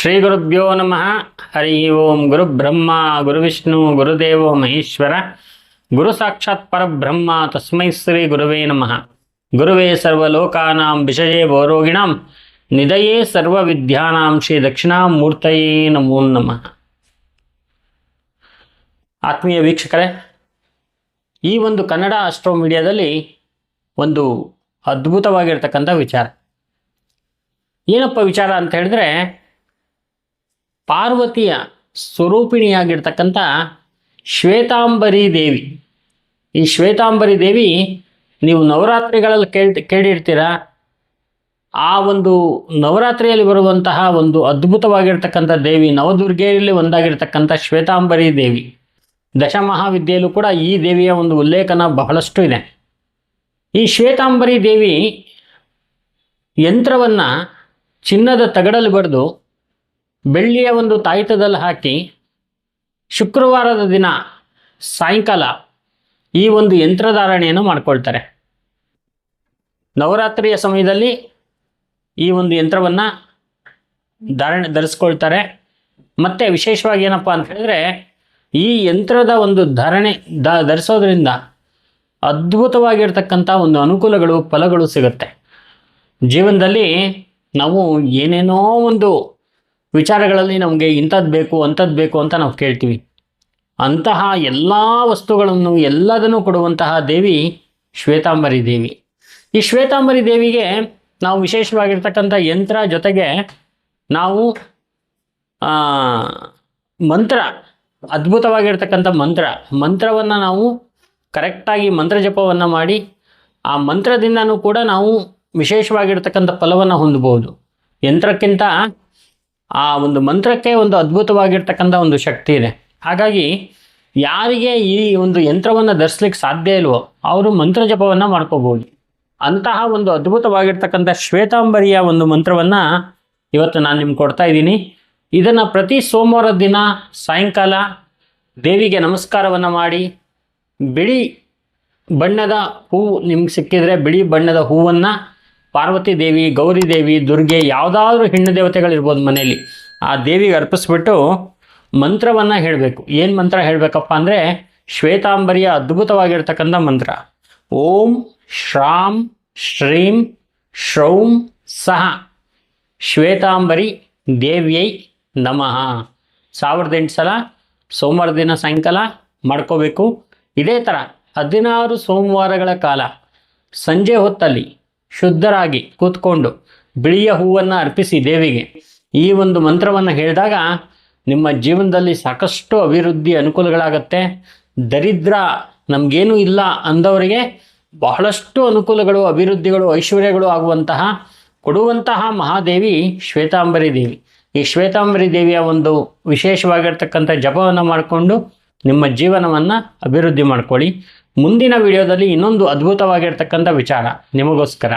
ಶ್ರೀ ಗುರುಭ್ಯೋ ನಮಃ. ಹರಿ ಓಂ ಗುರು ಬ್ರಹ್ಮ ಗುರುವಿಷ್ಣು ಗುರುದೇವೋ ಮಹೇಶ್ವರ. ಗುರು ಸಾಕ್ಷಾತ್ ಪರಬ್ರಹ್ಮ, ತಸ್ಮೈ ಶ್ರೀ ಗುರುವೇ ನಮಃ. ಗುರುವೇ ಸರ್ವಲೋಕಾನಾಂ ವಿಷಯೇ ಭೋರೋಗಿಣಾಂ ನಿಧಯೇ ಸರ್ವವಿದ್ಯಾನಾಂ ಶ್ರೀ ದಕ್ಷಿಣಾಮೂರ್ತಯೇ ನಮೋ ನಮಃ. ಆತ್ಮೀಯ ವೀಕ್ಷಕರೇ, ಈ ಒಂದು ಕನ್ನಡ ಅಸ್ಟ್ರೋ ಮೀಡಿಯಾದಲ್ಲಿ ಒಂದು ಅದ್ಭುತವಾಗಿರ್ತಕ್ಕಂಥ ವಿಚಾರ. ಏನಪ್ಪ ವಿಚಾರ ಅಂತ ಹೇಳಿದ್ರೆ ಪಾರ್ವತಿಯ ಸ್ವರೂಪಿಣಿಯಾಗಿರ್ತಕ್ಕಂಥ ಶ್ವೇತಾಂಬರಿ ದೇವಿ. ಈ ಶ್ವೇತಾಂಬರಿ ದೇವಿ, ನೀವು ನವರಾತ್ರಿಗಳಲ್ಲಿ ಕೇಳಿ ಕೇಳಿರ್ತೀರ? ಆ ಒಂದು ನವರಾತ್ರಿಯಲ್ಲಿ ಬರುವಂತಹ ಒಂದು ಅದ್ಭುತವಾಗಿರ್ತಕ್ಕಂಥ ದೇವಿ, ನವದುರ್ಗೆಯಲ್ಲಿ ಒಂದಾಗಿರ್ತಕ್ಕಂಥ ಶ್ವೇತಾಂಬರಿ ದೇವಿ. ದಶಮಹಾವಿದ್ಯೆಯಲ್ಲೂ ಕೂಡ ಈ ದೇವಿಯ ಒಂದು ಉಲ್ಲೇಖನ ಬಹಳಷ್ಟು ಇದೆ. ಈ ಶ್ವೇತಾಂಬರಿ ದೇವಿ ಯಂತ್ರವನ್ನು ಚಿನ್ನದ ತಗಡಲ್ಲಿ ಬರೆದು ಬೆಳ್ಳಿಯ ಒಂದು ತಾಯಿತದಲ್ಲಿ ಹಾಕಿ ಶುಕ್ರವಾರದ ದಿನ ಸಾಯಂಕಾಲ ಈ ಒಂದು ಯಂತ್ರಧಾರಣೆಯನ್ನು ಮಾಡಿಕೊಳ್ತಾರೆ. ನವರಾತ್ರಿಯ ಸಮಯದಲ್ಲಿ ಈ ಒಂದು ಯಂತ್ರವನ್ನು ಧಾರಣೆ ಧರಿಸ್ಕೊಳ್ತಾರೆ. ಮತ್ತು ವಿಶೇಷವಾಗಿ ಏನಪ್ಪ ಅಂತ ಹೇಳಿದ್ರೆ ಈ ಯಂತ್ರದ ಒಂದು ಧಾರಣೆ ದ ಧರಿಸೋದ್ರಿಂದ ಅದ್ಭುತವಾಗಿರ್ತಕ್ಕಂಥ ಒಂದು ಅನುಕೂಲಗಳು, ಫಲಗಳು ಸಿಗುತ್ತೆ. ಜೀವನದಲ್ಲಿ ನಾವು ಏನೇನೋ ಒಂದು ವಿಚಾರಗಳಲ್ಲಿ ನಮಗೆ ಇಂಥದ್ದು ಬೇಕು ಅಂಥದ್ದು ಬೇಕು ಅಂತ ನಾವು ಕೇಳ್ತೀವಿ. ಅಂತಹ ಎಲ್ಲ ವಸ್ತುಗಳನ್ನು ಎಲ್ಲದನ್ನು ಕೊಡುವಂತಹ ದೇವಿ ಶ್ವೇತಾಂಬರಿ ದೇವಿ. ಈ ಶ್ವೇತಾಂಬರಿ ದೇವಿಗೆ ನಾವು ವಿಶೇಷವಾಗಿರ್ತಕ್ಕಂಥ ಯಂತ್ರ ಜೊತೆಗೆ ನಾವು ಮಂತ್ರ, ಅದ್ಭುತವಾಗಿರ್ತಕ್ಕಂಥ ಮಂತ್ರ, ಮಂತ್ರವನ್ನು ನಾವು ಕರೆಕ್ಟಾಗಿ ಮಂತ್ರ ಜಪವನ್ನು ಮಾಡಿ, ಆ ಮಂತ್ರದಿಂದನೂ ಕೂಡ ನಾವು ವಿಶೇಷವಾಗಿರ್ತಕ್ಕಂಥ ಫಲವನ್ನು ಹೊಂದಬಹುದು. ಯಂತ್ರಕ್ಕಿಂತ ಆ ಒಂದು ಮಂತ್ರಕ್ಕೆ ಒಂದು ಅದ್ಭುತವಾಗಿರ್ತಕ್ಕಂಥ ಒಂದು ಶಕ್ತಿ ಇದೆ. ಹಾಗಾಗಿ ಯಾರಿಗೆ ಈ ಒಂದು ಯಂತ್ರವನ್ನು ಧರಿಸ್ಲಿಕ್ಕೆ ಸಾಧ್ಯ ಇಲ್ವೋ ಅವರು ಮಂತ್ರ ಜಪವನ್ನು ಮಾಡ್ಕೋಬೋದು ಅಂತಹ ಒಂದು ಅದ್ಭುತವಾಗಿರ್ತಕ್ಕಂಥ ಶ್ವೇತಾಂಬರಿಯ ಒಂದು ಮಂತ್ರವನ್ನು ಇವತ್ತು ನಾನು ನಿಮ್ಗೆ ಕೊಡ್ತಾ ಇದ್ದೀನಿ. ಇದನ್ನು ಪ್ರತಿ ಸೋಮವಾರ ದಿನ ಸಾಯಂಕಾಲ ದೇವಿಗೆ ನಮಸ್ಕಾರವನ್ನು ಮಾಡಿ, ಬಿಳಿ ಬಣ್ಣದ ಹೂವು ನಿಮ್ಗೆ ಸಿಕ್ಕಿದರೆ ಬಿಳಿ ಬಣ್ಣದ ಹೂವನ್ನು ಪಾರ್ವತಿ ದೇವಿ, ಗೌರಿ ದೇವಿ, ದುರ್ಗೆ ಯಾವುದಾದ್ರೂ ಹೆಣ್ಣು ದೇವತೆಗಳಿರ್ಬೋದು ಮನೆಯಲ್ಲಿ. ಆ ದೇವಿಗೆ ಅರ್ಪಿಸ್ಬಿಟ್ಟು ಮಂತ್ರವನ್ನು ಹೇಳಬೇಕು. ಏನು ಮಂತ್ರ ಹೇಳಬೇಕಪ್ಪ ಅಂದರೆ ಶ್ವೇತಾಂಬರಿಯ ಅದ್ಭುತವಾಗಿರ್ತಕ್ಕಂಥ ಮಂತ್ರ. ಓಂ ಶ್ರಾಂ ಶ್ರೀಂ ಶ್ರೌಂ ಸಹ ಶ್ವೇತಾಂಬರಿ ದೇವಿಯೈ ನಮಃ. ಸಾವಿರದ ಎಂಟು ಸಲ ಸೋಮವಾರ ದಿನ ಸಾಯಂಕಾಲ ಮಾಡ್ಕೋಬೇಕು. ಇದೇ ಥರ ಹದಿನಾರು ಸೋಮವಾರಗಳ ಕಾಲ ಸಂಜೆ ಹೊತ್ತಲ್ಲಿ ಶುದ್ಧರಾಗಿ ಕೂತ್ಕೊಂಡು ಬಿಳಿಯ ಹೂವನ್ನು ಅರ್ಪಿಸಿ ದೇವಿಗೆ. ಈ ಒಂದು ಮಂತ್ರವನ್ನು ಹೇಳಿದಾಗ ನಿಮ್ಮ ಜೀವನದಲ್ಲಿ ಸಾಕಷ್ಟು ಅಭಿವೃದ್ಧಿ ಅನುಕೂಲಗಳಾಗತ್ತೆ. ದರಿದ್ರ ನಮಗೇನೂ ಇಲ್ಲ ಅಂದವರಿಗೆ ಬಹಳಷ್ಟು ಅನುಕೂಲಗಳು, ಅಭಿವೃದ್ಧಿಗಳು, ಐಶ್ವರ್ಯಗಳು ಆಗುವಂತಹ ಕೊಡುವಂತಹ ಮಹಾದೇವಿ ಶ್ವೇತಾಂಬರಿ ದೇವಿ. ಈ ಶ್ವೇತಾಂಬರಿ ದೇವಿಯ ಒಂದು ವಿಶೇಷವಾಗಿರ್ತಕ್ಕಂಥ ಜಪವನ್ನು ಮಾಡಿಕೊಂಡು ನಿಮ್ಮ ಜೀವನವನ್ನು ಅಭಿವೃದ್ಧಿ ಮಾಡ್ಕೊಳ್ಳಿ. ಮುಂದಿನ ವಿಡಿಯೋದಲ್ಲಿ ಇನ್ನೊಂದು ಅದ್ಭುತವಾಗಿರ್ತಕ್ಕಂಥ ವಿಚಾರ ನಿಮಗೋಸ್ಕರ.